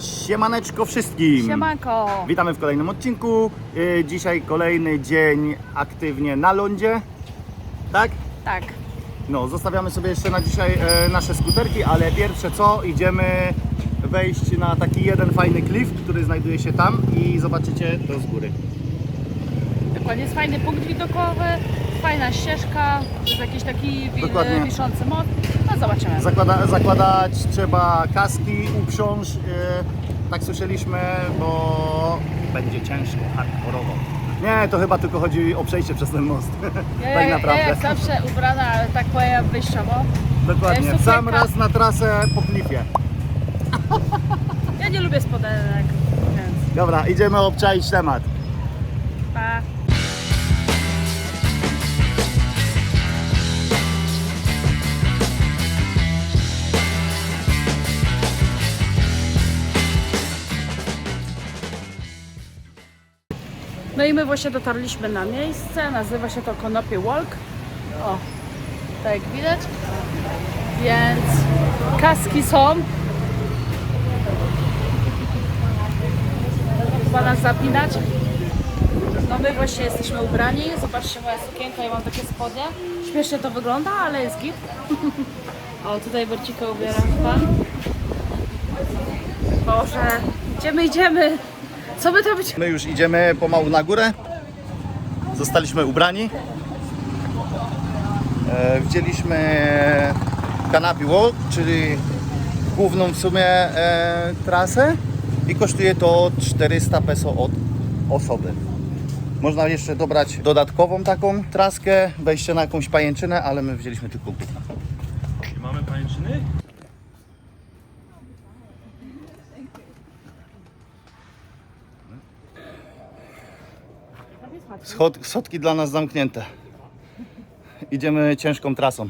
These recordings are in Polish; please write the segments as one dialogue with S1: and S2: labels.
S1: Siemaneczko wszystkim!
S2: Siemanko!
S1: Witamy w kolejnym odcinku. Yy, Dzisiaj kolejny dzień aktywnie na lądzie. Tak?
S2: Tak,
S1: No, zostawiamy sobie jeszcze na dzisiaj e, nasze skuterki, ale pierwsze co, idziemy wejść na taki jeden fajny klif, który znajduje się tam i zobaczycie to z góry.
S2: dokładnie jest fajny punkt widokowy, fajna ścieżka, jest jakiś taki wi-
S1: Dokładnie.
S2: wiszący most. No zobaczymy.
S1: Zakłada, zakładać trzeba kaski, uprząż, e, tak słyszeliśmy, bo będzie ciężko, hardkorowo. Nie, to chyba tylko chodzi o przejście przez ten most.
S2: Ja,
S1: tak
S2: ja,
S1: naprawdę.
S2: ja jak zawsze ubrana, ale tak powiem wyjściowo.
S1: Dokładnie, w sam raz na trasę po klifie.
S2: Ja nie lubię spodenek, więc
S1: Dobra, idziemy obczaić temat.
S2: No i my właśnie dotarliśmy na miejsce, nazywa się to Konopie Walk. O, tak jak widać. Więc kaski są. Chyba nas zapinać. No my właśnie jesteśmy ubrani. Zobaczcie moja sukienka, ja mam takie spodnie. Śmiesznie to wygląda, ale jest git. O, tutaj Bercika ubiera. Boże, idziemy, idziemy. Co by to być?
S1: My już idziemy pomału na górę. Zostaliśmy ubrani. E, wzięliśmy Canopy Walk, czyli główną w sumie e, trasę i kosztuje to 400 peso od osoby. Można jeszcze dobrać dodatkową taką traskę, wejście na jakąś pajęczynę, ale my wzięliśmy tylko główną.
S3: Mamy pajęczyny?
S1: Schod, schodki dla nas zamknięte. Idziemy ciężką trasą.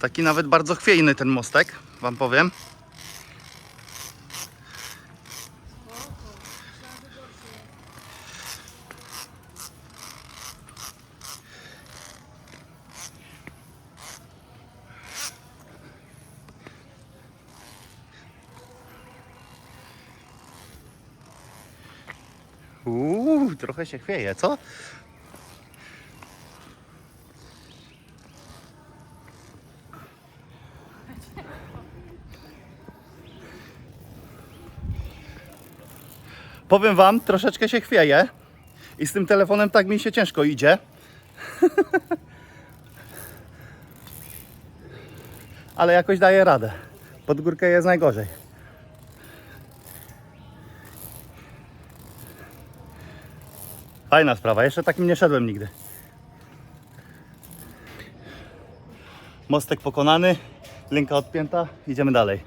S1: Taki nawet bardzo chwiejny ten mostek, wam powiem. Uuu, trochę się chwieje, co? Powiem wam, troszeczkę się chwieje i z tym telefonem tak mi się ciężko idzie. Ale jakoś daję radę. Pod górkę jest najgorzej. Fajna sprawa, jeszcze takim nie szedłem nigdy. Mostek pokonany, linka odpięta, idziemy dalej.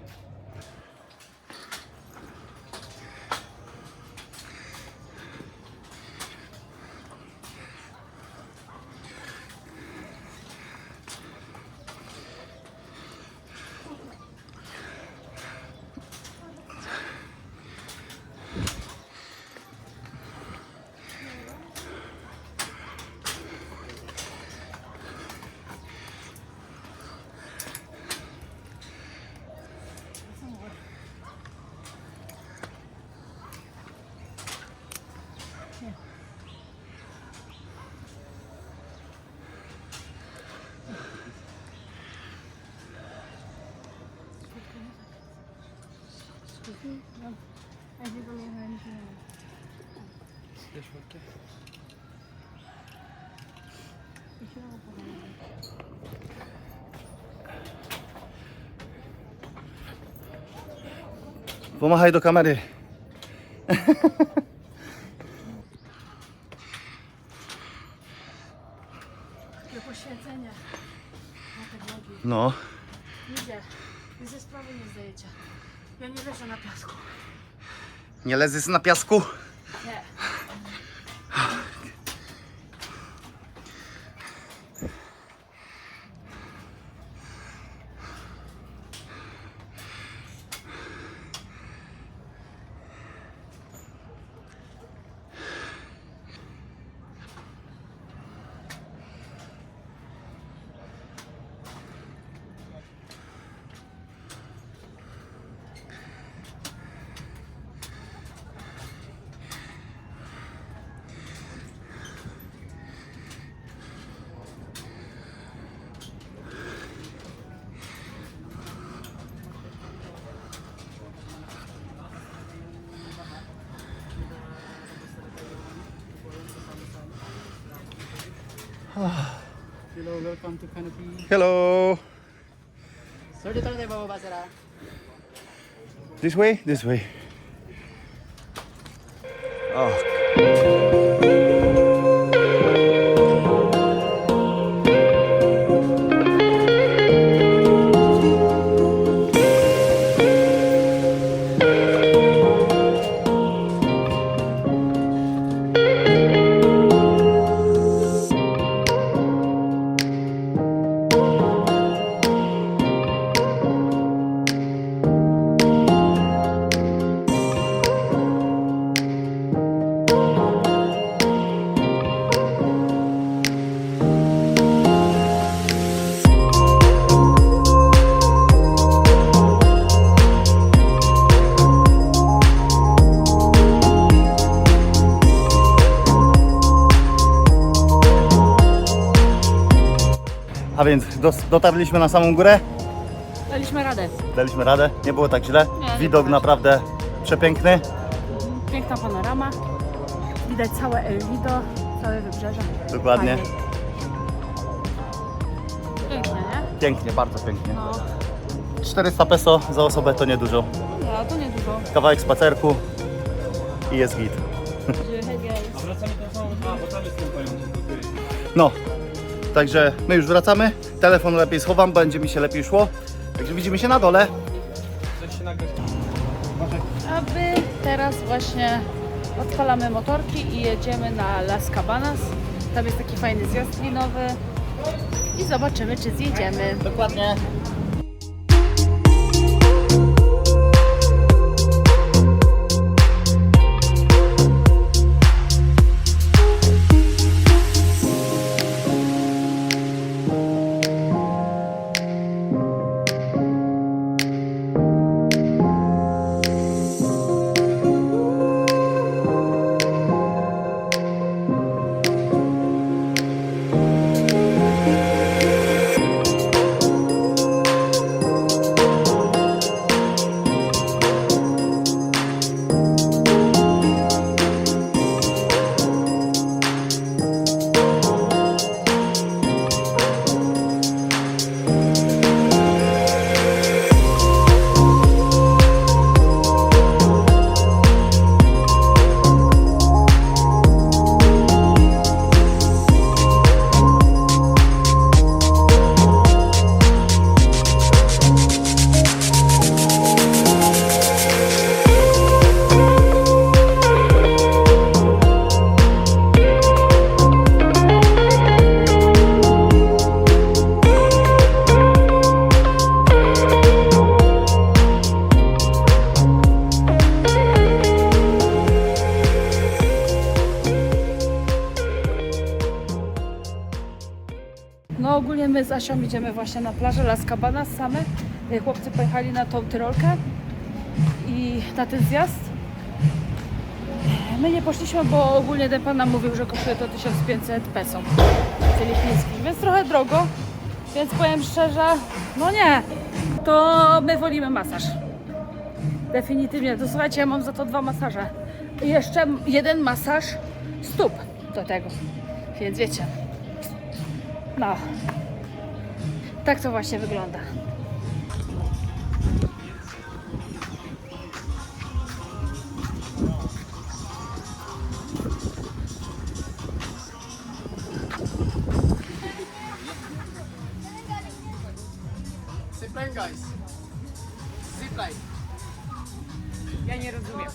S1: Pomachaj do kamery.
S2: Takie poświęcenie na te vlogi.
S1: No,
S2: Ludzie, wy ze sprawy nie zdajecie. Ja nie leżę na piasku.
S1: nie lezy na piasku.
S4: Hello, welcome to Canopy.
S1: Hello.
S4: Sorry,
S1: This way, this way. Dos- dotarliśmy na samą górę,
S2: Daliśmy radę.
S1: daliśmy radę, nie było tak źle.
S2: Nie,
S1: Widok
S2: było
S1: naprawdę przepiękny.
S2: Piękna panorama. Widać całe El Nido, całe wybrzeże.
S1: Dokładnie.
S2: Fajnie. Pięknie, nie?
S1: Pięknie, bardzo pięknie.
S2: No,
S1: 400 peso za osobę to niedużo.
S2: no to niedużo.
S1: Kawałek spacerku i jest git. No, także my już wracamy. Telefon lepiej schowam, będzie mi się lepiej szło. Także widzimy się na dole.
S2: A my teraz właśnie odpalamy motorki i jedziemy na Las Cabanas. Tam jest taki fajny zjazd linowy i zobaczymy, czy zjedziemy.
S1: Dokładnie.
S2: Ogólnie my z Asią idziemy właśnie na plażę Las Cabanas same. Y, Chłopcy pojechali na tą Tyrolkę i na ten zjazd. My nie poszliśmy, bo ogólnie ten pan nam mówił, że kosztuje to 1500 peso filipińskich, więc trochę drogo. Więc powiem szczerze, no nie, to my wolimy masaż. Definitywnie. To słuchajcie, ja mam za to dwa masaże. I jeszcze jeden masaż stóp do tego. Więc wiecie. No. Tak to właśnie wygląda.
S4: Zipline, guys. Zipline.
S2: Ja nie rozumiem.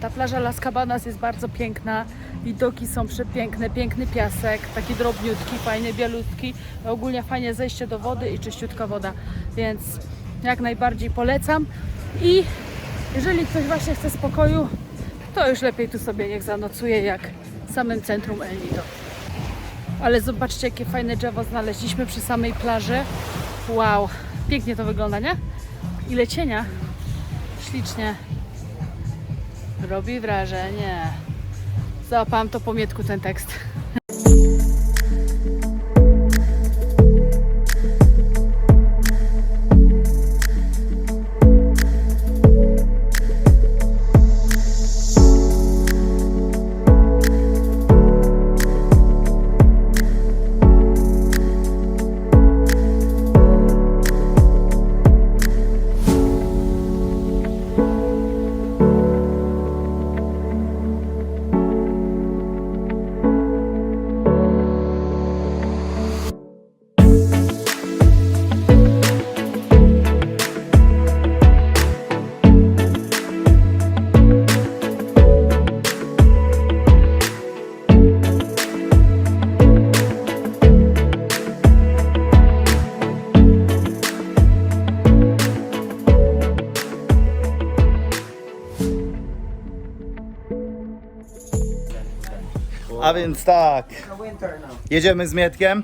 S2: Ta plaża Las Cabanas jest bardzo piękna. Widoki są przepiękne, piękny piasek, taki drobniutki, fajny, bielutki. Ogólnie fajnie zejście do wody i czyściutka woda, więc jak najbardziej polecam. I jeżeli ktoś właśnie chce spokoju, to już lepiej tu sobie niech zanocuje jak w samym centrum El Nido. Ale zobaczcie, jakie fajne drzewo znaleźliśmy przy samej plaży. Wow, pięknie to wygląda, nie? Ile cienia. Ślicznie. Robi wrażenie. Załapałam to po mietku ten tekst.
S1: Więc tak. Jedziemy z Mietkiem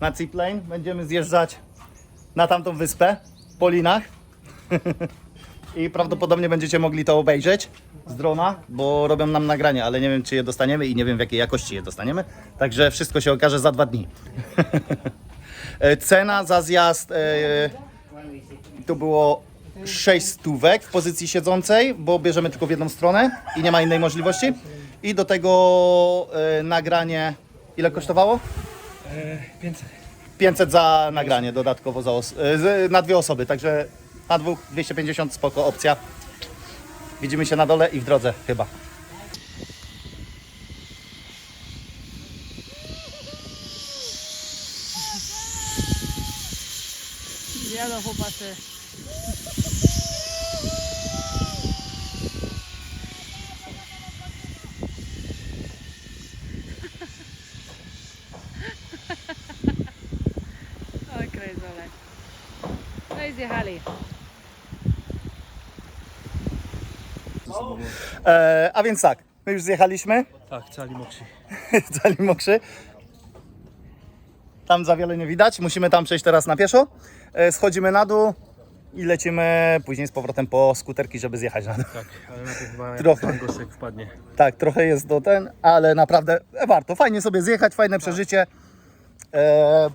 S1: na Seaplane. Będziemy zjeżdżać na tamtą wyspę po linach. I prawdopodobnie będziecie mogli to obejrzeć z drona, bo robią nam nagranie, ale nie wiem czy je dostaniemy i nie wiem w jakiej jakości je dostaniemy. Także wszystko się okaże za dwa dni. E, Cena za zjazd e, to było 6 stówek w pozycji siedzącej, bo bierzemy tylko w jedną stronę i nie ma innej możliwości. I do tego e, nagranie ile kosztowało?
S3: 500.
S1: 500 za nagranie dodatkowo za os- e, z- na dwie osoby, także na dwóch 250 spoko opcja. Widzimy się na dole i w drodze chyba.
S2: Jadą chłopacy. Oj, krejzole. No i zjechali.
S1: E, a więc tak, my już zjechaliśmy,
S3: Tak, cali mokrzy.
S1: cali mokrzy. Tam za wiele nie widać, musimy tam przejść teraz na pieszo. E, schodzimy na dół i lecimy później z powrotem po skuterki, żeby zjechać na dół.
S3: Tak, ale na tych chyba
S1: Trochę.
S3: wpadnie.
S1: Tak, trochę jest do ten, ale naprawdę warto. Fajnie sobie zjechać, fajne przeżycie. E,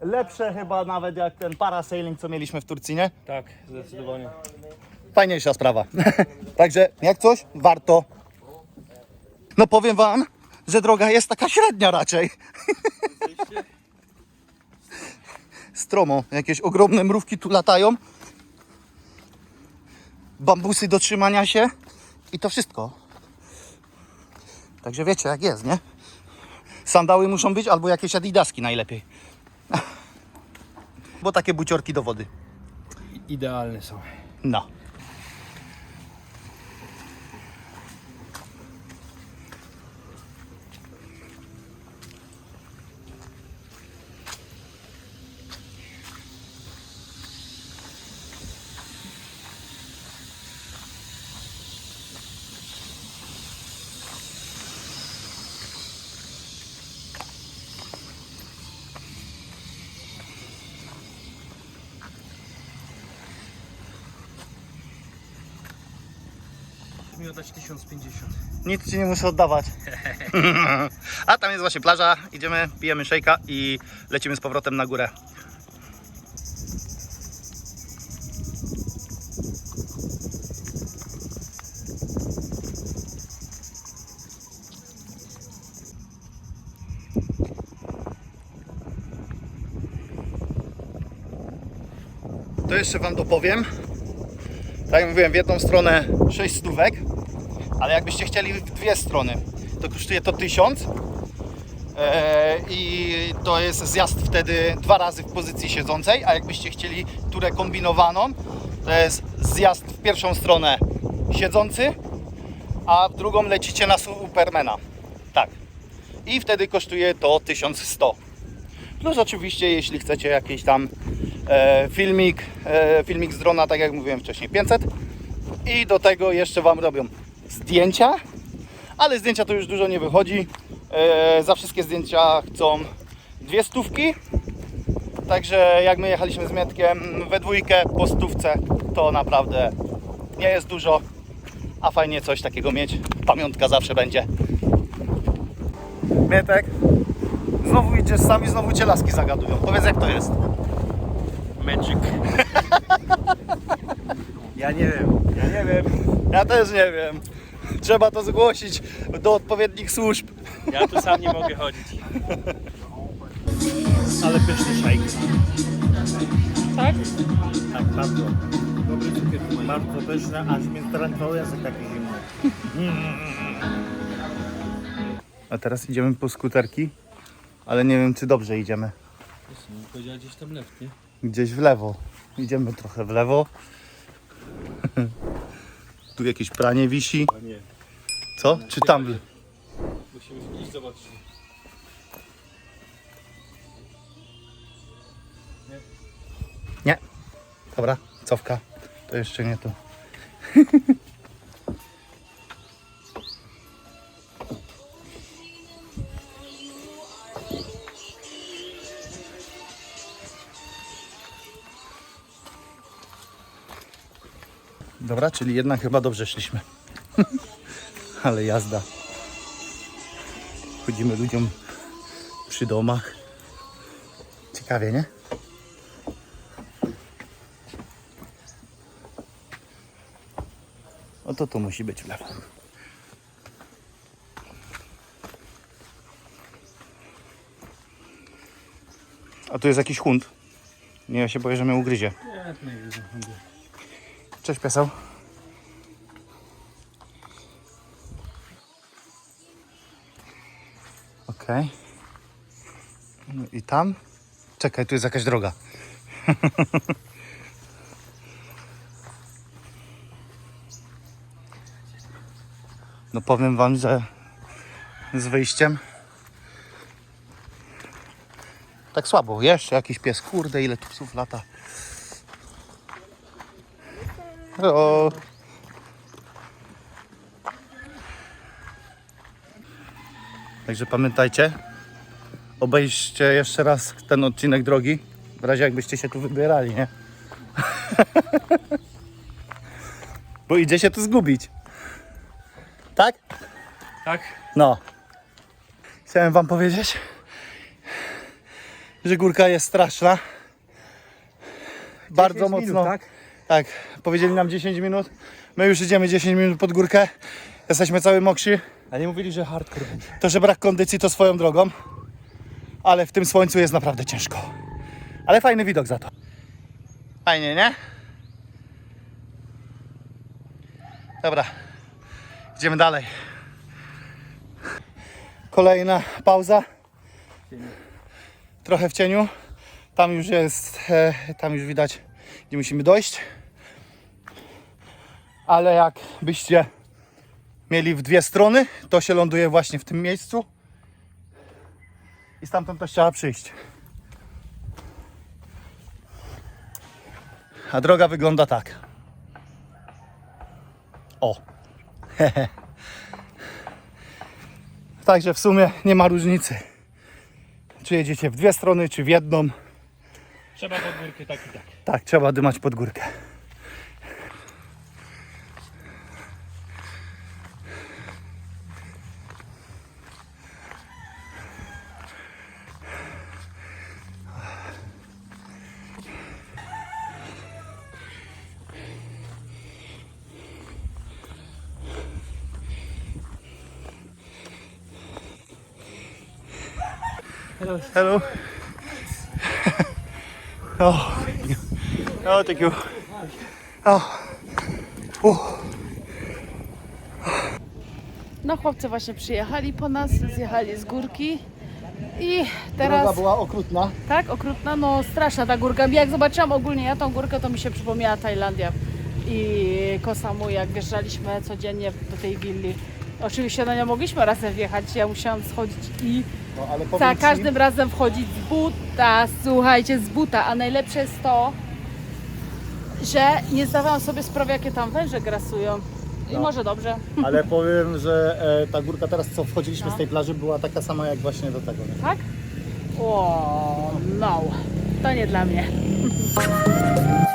S1: lepsze chyba nawet jak ten parasailing, co mieliśmy w Turcji, nie?
S3: Tak, zdecydowanie.
S1: Fajniejsza sprawa. Także jak coś, warto. No powiem wam, że droga jest taka średnia raczej. Stromo, jakieś ogromne mrówki tu latają. Bambusy do trzymania się i to wszystko. Także wiecie jak jest, nie? Sandały muszą być albo jakieś adidaski najlepiej. Bo takie buciorki do wody.
S3: Idealne są.
S1: No. Nic ci nie muszę oddawać. A tam jest właśnie plaża. Idziemy, pijemy szejka i lecimy z powrotem na górę. To jeszcze Wam dopowiem. Tak jak mówiłem, w jedną stronę 6 stówek, ale jakbyście chcieli w dwie strony, to kosztuje to 1000 Eee, i to jest zjazd wtedy dwa razy w pozycji siedzącej, a jakbyście chcieli turę kombinowaną, to jest zjazd w pierwszą stronę siedzący, a w drugą lecicie na Supermana. Tak. I wtedy kosztuje to 1100. Plus oczywiście, jeśli chcecie jakiś tam e, filmik, e, filmik z drona, tak jak mówiłem wcześniej, 500. I do tego jeszcze Wam robią zdjęcia, ale zdjęcia to już dużo nie wychodzi. E, za wszystkie zdjęcia chcą dwie stówki. Także jak my jechaliśmy z Mietkiem we dwójkę po stówce, to naprawdę nie jest dużo, a fajnie coś takiego mieć. Pamiątka zawsze będzie. Mietek, znowu idziesz sami, znowu cię laski zagadują. Powiedz jak to jest.
S3: Magic. ja nie wiem, ja nie wiem.
S1: Ja też nie wiem. Trzeba to zgłosić do odpowiednich służb.
S3: Ja tu sam nie mogę chodzić. Ale pyszny szajk.
S2: Tak?
S5: Tak, bardzo. Dobry cukier. Bardzo pyszne, aż mnie strącał język taki zimny.
S1: A teraz idziemy po skuterki, ale nie wiem czy dobrze idziemy.
S3: Powiedziała gdzieś tam left, nie?
S1: Gdzieś w lewo. Idziemy trochę w lewo. Tu jakieś pranie wisi.
S3: A nie.
S1: Co? Czy Tumblr?
S3: Musimy iść zobaczyć.
S1: Nie. Dobra, cofka. To jeszcze nie tu. Dobra, czyli jednak chyba dobrze szliśmy. Ale jazda. Chodzimy ludziom przy domach. Ciekawie, nie? Oto to musi być w lewo. A tu jest jakiś hunt. Nie, ja się boję, że mnie ugryzie. Cześć pieseł. Okej. No i tam? Czekaj, tu jest jakaś droga. No powiem wam, że z wyjściem tak słabo. Jeszcze jakiś pies. Kurde, ile tu psów lata. O. Także pamiętajcie, obejrzcie jeszcze raz ten odcinek drogi, w razie jakbyście się tu wybierali, nie? Bo idzie się tu zgubić. Tak?
S3: Tak?
S1: No. Chciałem wam powiedzieć, że górka jest straszna. Bardzo mocno.
S5: tak?
S1: Tak, powiedzieli nam 10 minut. My już idziemy 10 minut pod górkę. Jesteśmy cały mokrzy.
S5: A nie mówili, że hardcore będzie.
S1: To, że brak kondycji to swoją drogą. Ale w tym słońcu jest naprawdę ciężko. Ale fajny widok za to. Fajnie, nie? Dobra. Idziemy dalej. Kolejna pauza. Trochę w cieniu. Tam już jest, e, tam już widać, gdzie musimy dojść. Ale jak byście mieli w dwie strony, to się ląduje właśnie w tym miejscu. I stamtąd też trzeba przyjść. A droga wygląda tak. O. Także w sumie nie ma różnicy. Czy jedziecie w dwie strony, czy w jedną.
S3: Trzeba pod górkę tak i tak.
S1: Tak, trzeba dymać pod górkę.
S3: Hello.
S1: Hello. oh, thank you. Oh, thank you. Oh. Uh.
S2: No chłopcy właśnie przyjechali po nas, zjechali z górki i
S1: Droga
S2: teraz,
S1: była okrutna.
S2: tak, okrutna, no straszna ta górka. Jak zobaczyłam ogólnie ja tą górkę, to mi się przypomniała Tajlandia i Koh Samui, jak wjeżdżaliśmy codziennie do tej willi. Oczywiście na nią mogliśmy razem wjechać, ja musiałam schodzić i
S1: No, ale
S2: za
S1: ci-
S2: każdym razem wchodzić z buta, słuchajcie, z buta, a najlepsze jest to, że nie zdawałam sobie sprawy, jakie tam węże grasują. I
S1: No.
S2: może dobrze.
S1: Ale powiem, że e, ta górka teraz, co wchodziliśmy
S2: No.
S1: z tej plaży, była taka sama jak właśnie do tego. Nie?
S2: Tak? O, no. To nie dla mnie.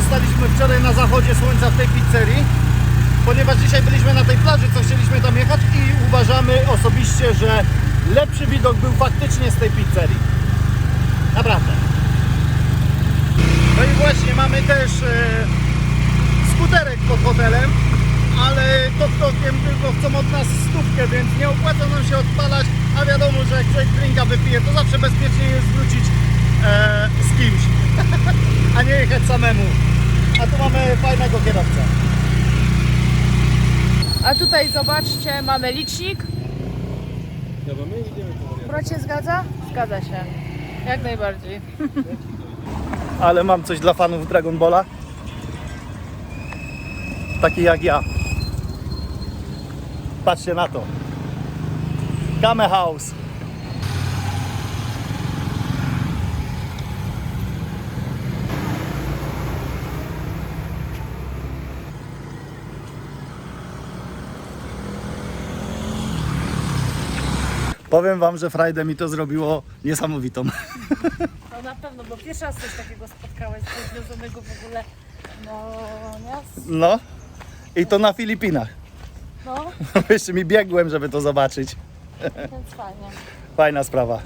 S1: zostaliśmy wczoraj na zachodzie słońca w tej pizzerii, ponieważ dzisiaj byliśmy na tej plaży, co chcieliśmy tam jechać i uważamy osobiście, że lepszy widok był faktycznie z tej pizzerii. Naprawdę. No i właśnie mamy też e, skuterek pod hotelem, ale to tokiem tylko chcą od nas stówkę, więc nie opłaca nam się odpalać, a wiadomo, że jak ktoś drinka wypije, to zawsze bezpiecznie jest wrócić e, z kimś, a nie jechać samemu. A tu mamy fajnego kierowcę.
S2: A tutaj zobaczcie, mamy licznik.
S3: Dobra, my idziemy
S2: Pro się zgadza? Zgadza się. Jak najbardziej.
S1: Ale mam coś dla fanów Dragon Balla. Taki jak ja. Patrzcie na to. Kame House. Powiem wam, że Friday mi to zrobiło niesamowitą.
S2: No na pewno, bo pierwszy raz coś takiego spotkałeś, coś związanego w ogóle, no nie?
S1: No. I to na Filipinach.
S2: No,
S1: Jeszcze mi biegłem, żeby to zobaczyć.
S2: więc fajnie.
S1: Fajna sprawa.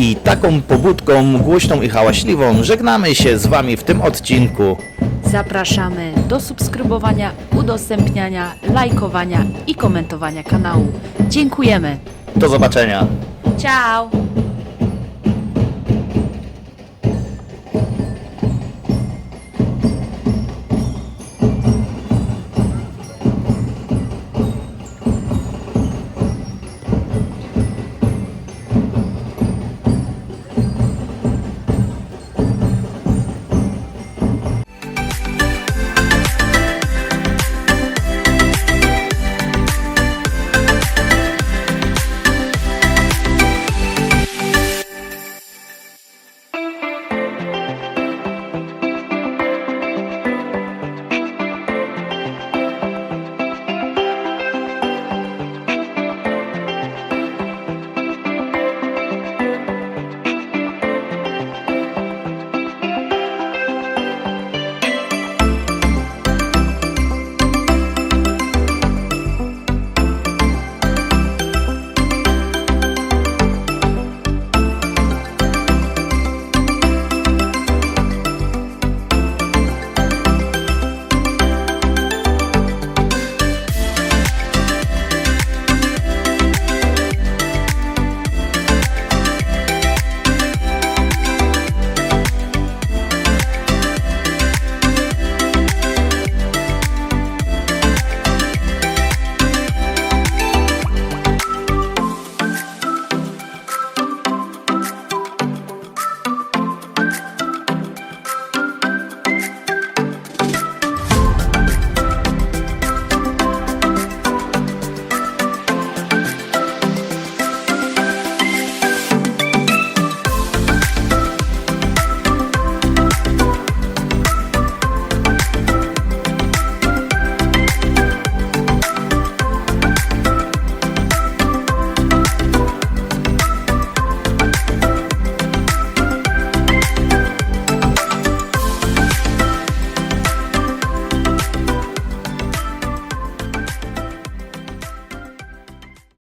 S6: I taką pobudką głośną i hałaśliwą żegnamy się z Wami w tym odcinku.
S7: Zapraszamy do subskrybowania, udostępniania, lajkowania i komentowania kanału. Dziękujemy.
S6: Do zobaczenia.
S7: Ciao!